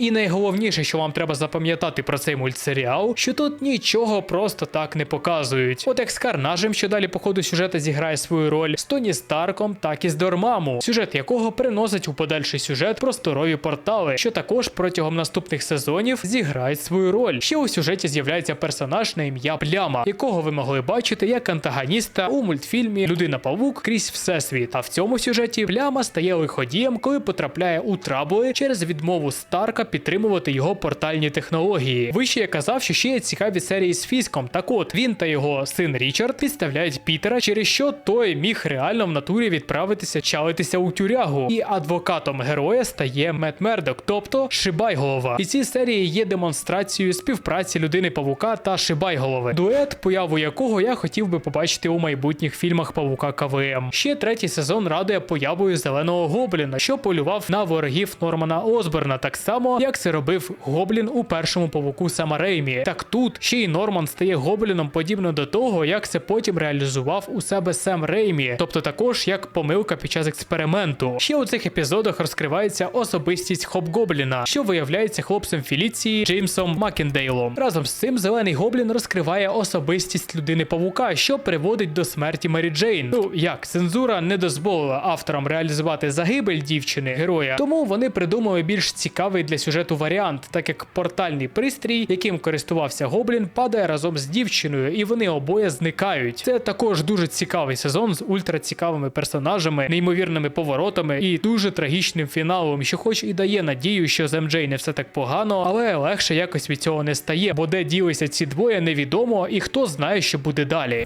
І найголовніше, що вам треба запам'ятати про цей мультсеріал, що тут нічого просто так не показують. От як з Карнажем, що далі по ходу сюжету зіграє свою роль, з Тоні Старком, так і з Дормаму, сюжет якого приносить у подальший сюжет просторові портали, що також протягом наступних сезонів зіграють свою роль. Ще у сюжеті з'являється персонаж на ім'я Пляма, якого ви могли бачити як антагоніста у мультфільмі Людина Павук крізь всесвіт. А в цьому сюжеті Пляма стає лиходієм, коли потрапляє у трабли через відмову Старка підтримувати його портальні технології. Вище я казав, що ще є цікаві серії з Фіском. Так от він та його син Річард підставляють Пітера, через що той міг реально в натурі відправитися чалитися у тюрягу. І адвокатом героя стає Мет Мердок, тобто Шибайголова. І ці серії є демонстрацією співпраці людини Павука та Шибайголови. Дует, появу якого я хотів би побачити у майбутніх фільмах Павука КВМ. Ще третій сезон радує появою зеленого гобліна, що полював на ворогів Нормана Осборна, так само як це робив гоблін у першому павуку Сама Реймі. Так тут ще й Норман стає гобліном подібно до того, як це потім реалізував у себе Сем Реймі, тобто також як помилка під час експерименту. Ще у цих епізодах розкривається особистість Хобгобліна, що виявляється хлопцем Феліції Джеймсом Макіндейлом. Разом з цим зелений гоблін розкриває особистість людини павука, що приводить до смерті Мері Джейн. Ну як цензура не дозволила авторам реалізувати загибель дівчини героя, тому вони придумали більш цікавий для сюжету варіант, так як портальний пристрій, яким користувався гоблін, падає разом з дівчиною, і вони обоє зникають. Це також дуже цікавий сезон з ультрацікавими персонажами, неймовірними поворотами і дуже трагічним фіналом, що хоч і дає надію, що з МД не все так погано, але легше якось від цього не стає, бо де ділися ці двоє невідомо, і хто знає, що буде далі.